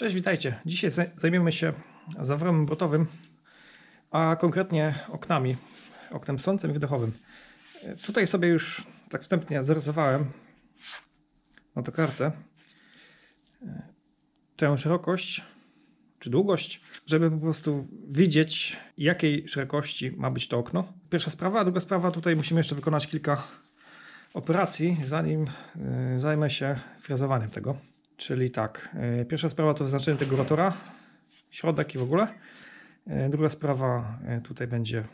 Cześć, witajcie. Dzisiaj zaj- zajmiemy się zaworem brotowym, a konkretnie oknami, oknem sącym i wydechowym. E, Tutaj sobie już tak wstępnie zarysowałem na tokarce e, tę szerokość czy długość, żeby po prostu widzieć, jakiej szerokości ma być to okno. Pierwsza sprawa, a druga sprawa, tutaj musimy jeszcze wykonać kilka operacji, zanim y, zajmę się frezowaniem tego. Czyli tak, y, pierwsza sprawa to wyznaczenie tego rotora, środek i w ogóle. Y, Druga sprawa y, tutaj będzie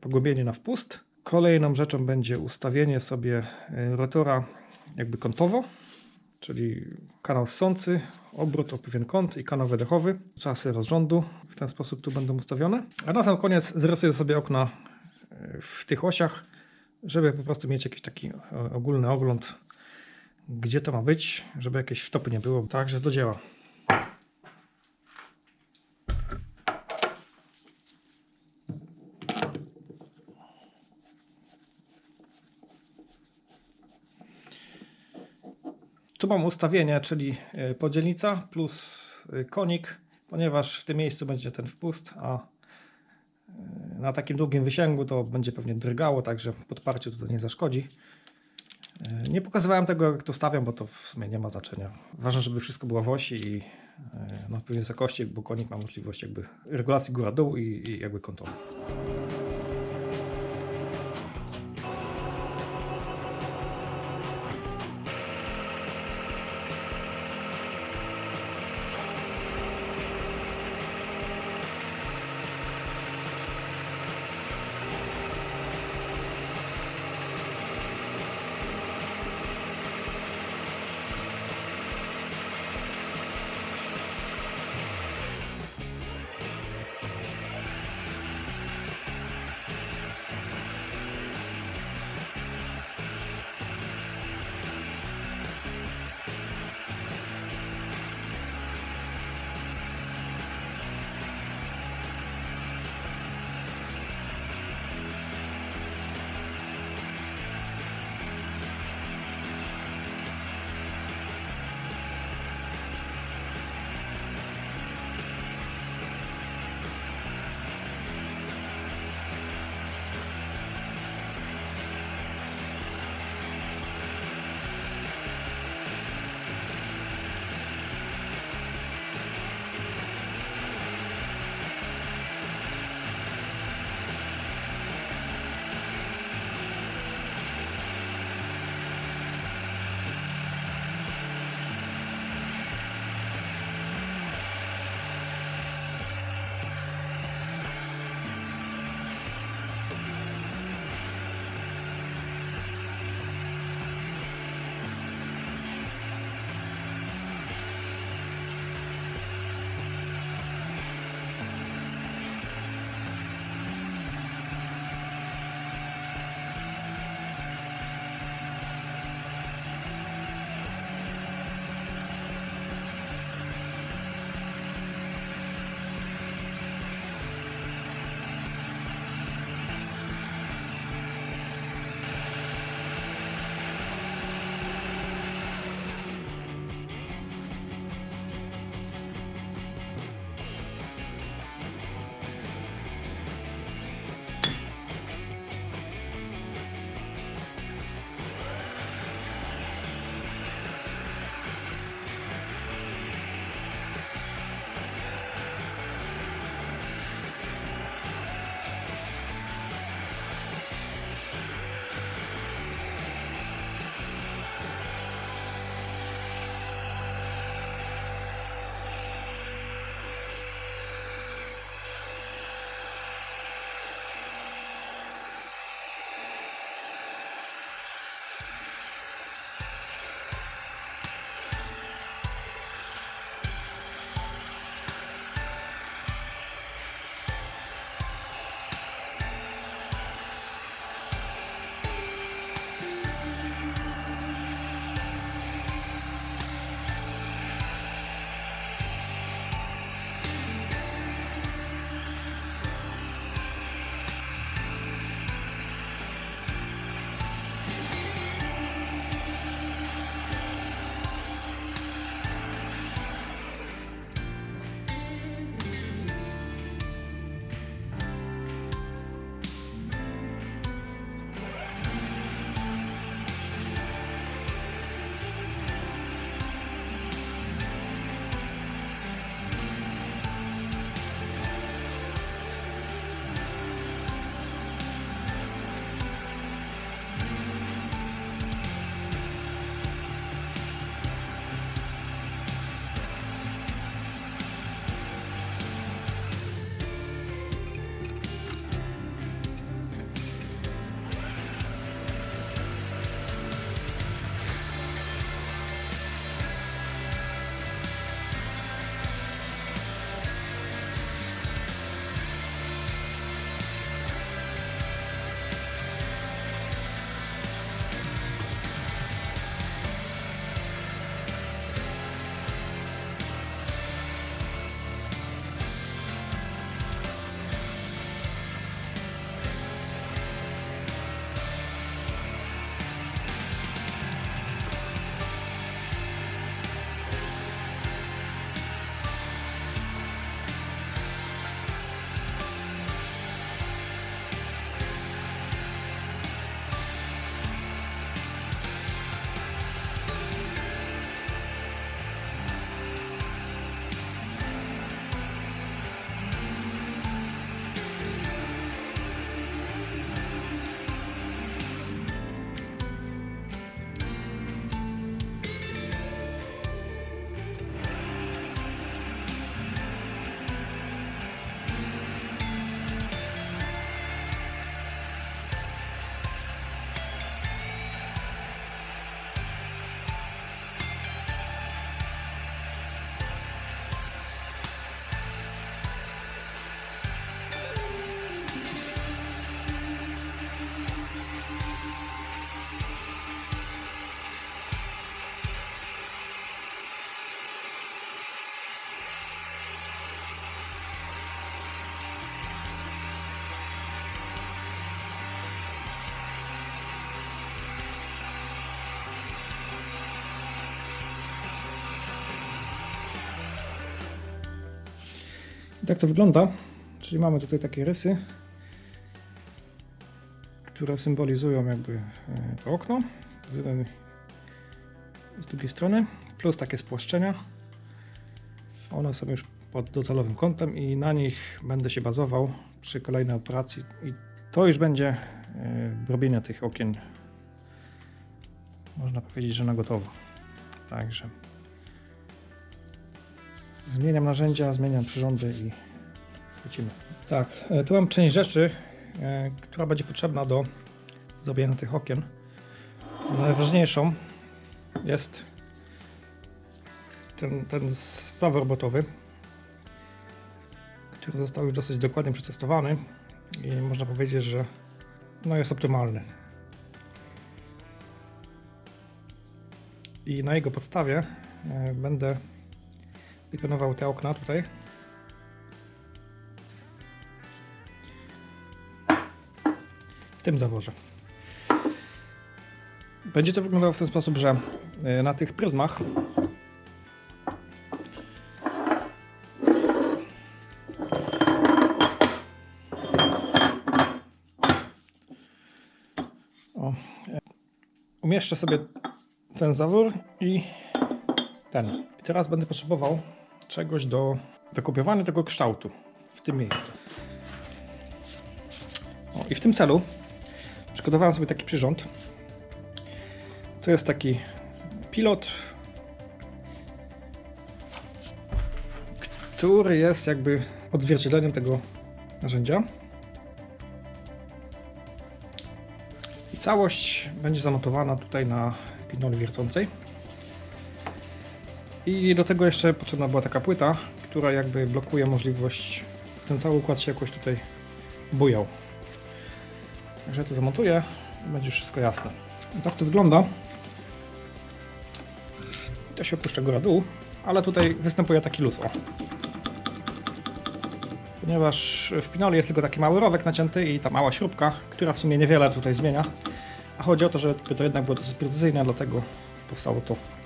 pogłębienie na wpust. Kolejną rzeczą będzie ustawienie sobie rotora jakby kątowo, czyli kanał ssący, obrót o pewien kąt i kanał wydechowy. Czasy rozrządu w ten sposób tu będą ustawione. A na sam koniec zrysuję sobie okna w tych osiach, żeby po prostu mieć jakiś taki e, ogólny ogląd, gdzie to ma być, żeby jakieś wtopy nie było. Także do dzieła. Tu mam ustawienie, czyli e, podzielnica plus e, konik, ponieważ w tym miejscu będzie ten wpust, a e, na takim długim wysięgu to będzie pewnie drgało, także podparcie tutaj nie zaszkodzi. E, Nie pokazywałem tego, jak to stawiam, bo to w sumie nie ma znaczenia. Ważne, żeby wszystko było w osi i e, na odpowiedniej wysokości, bo konik ma możliwość jakby regulacji góra-dół i, i jakby kontroli. Tak to wygląda. Czyli mamy tutaj takie rysy, które symbolizują jakby e, to okno z, z drugiej strony, plus takie spłaszczenia. One są już pod docelowym kątem i na nich będę się bazował przy kolejnej operacji i to już będzie e, robienie tych okien można powiedzieć, że na gotowo. Także zmieniam narzędzia, zmieniam przyrządy i lecimy. Tak, e, tu mam część rzeczy, e, która będzie potrzebna do zrobienia tych okien. Najważniejszą jest ten, ten zawór robotowy, który został już dosyć dokładnie przetestowany i można powiedzieć, że no jest optymalny. I na jego podstawie e, będę wykonywał te okna tutaj. W tym zaworze. Będzie to wyglądało w ten sposób, że e, na tych pryzmach e, umieszczę sobie ten zawór i ten. I teraz będę potrzebował czegoś do, do kopiowania tego kształtu w tym miejscu. O, I w tym celu przygotowałem sobie taki przyrząd. To jest taki pilot, który jest jakby odzwierciedleniem tego narzędzia. I całość będzie zamontowana tutaj na pinoli wiercącej. I do tego jeszcze potrzebna była taka płyta, która jakby blokuje możliwość, ten cały układ się jakoś tutaj bujał. Także to zamontuję i będzie wszystko jasne. I tak to wygląda. To się opuszcza góra-dół, ale tutaj występuje taki luz. O. Ponieważ w pinoli jest tylko taki mały rowek nacięty i ta mała śrubka, która w sumie niewiele tutaj zmienia. A chodzi o to, żeby to jednak było dosyć precyzyjne, dlatego powstało to.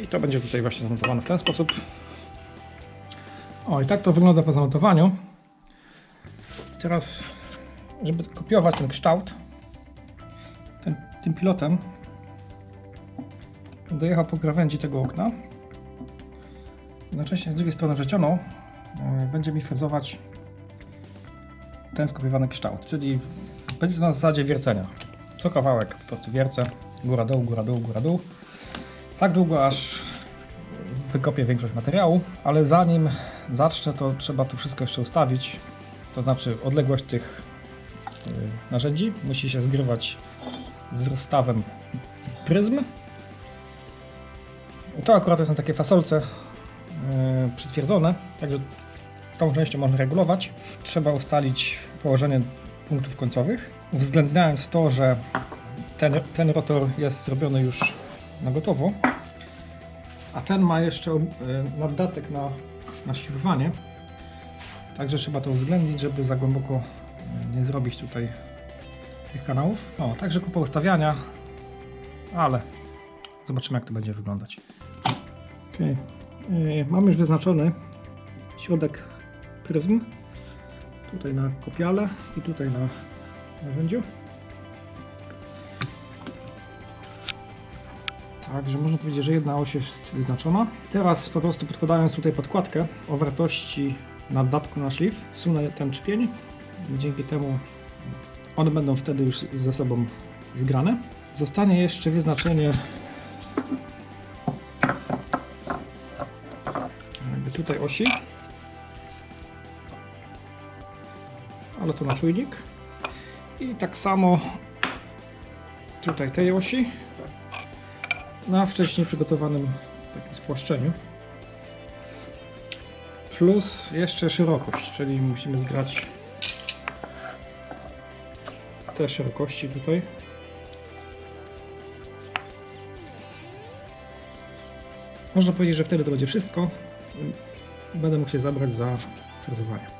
I to będzie tutaj właśnie zamontowane w ten sposób. O, i tak to wygląda po zamontowaniu. Teraz, żeby kopiować ten kształt, ten, tym pilotem, będę jechał po krawędzi tego okna. Jednocześnie z drugiej strony wrzecioną yy, będzie mi frezować ten skopiowany kształt, czyli będzie to na zasadzie wiercenia. Co kawałek po prostu wiercę, góra dół, góra dół, góra dół. Tak długo aż wykopię większość materiału, ale zanim zacznę to trzeba to wszystko jeszcze ustawić. To znaczy odległość tych y, narzędzi musi się zgrywać z rozstawem pryzm. To akurat jest na takie fasolce yy, przytwierdzone, także tą częścią można regulować. Trzeba ustalić położenie punktów końcowych, uwzględniając to, że ten, ten rotor jest zrobiony już na gotowo, a ten ma jeszcze e, naddatek na, na ściurowanie. Także trzeba to uwzględnić, żeby za głęboko e, nie zrobić tutaj tych kanałów. O, także kupa ustawiania, ale zobaczymy jak to będzie wyglądać. Ok, mam już wyznaczony środek pryzm. Tutaj na kopiale i tutaj na narzędziu. Także można powiedzieć, że jedna oś jest wyznaczona. Teraz po prostu podkładając tutaj podkładkę o wartości naddatku na szlif, sunę ten czpień. Dzięki temu one będą wtedy już ze sobą zgrane. Zostanie jeszcze wyznaczenie jakby tutaj osi. Ale to na czujnik. I tak samo tutaj tej osi na wcześniej przygotowanym takim spłaszczeniu. Plus jeszcze szerokość, czyli musimy zgrać te szerokości tutaj. Można powiedzieć, że wtedy to będzie wszystko. Będę mógł się zabrać za frezowanie.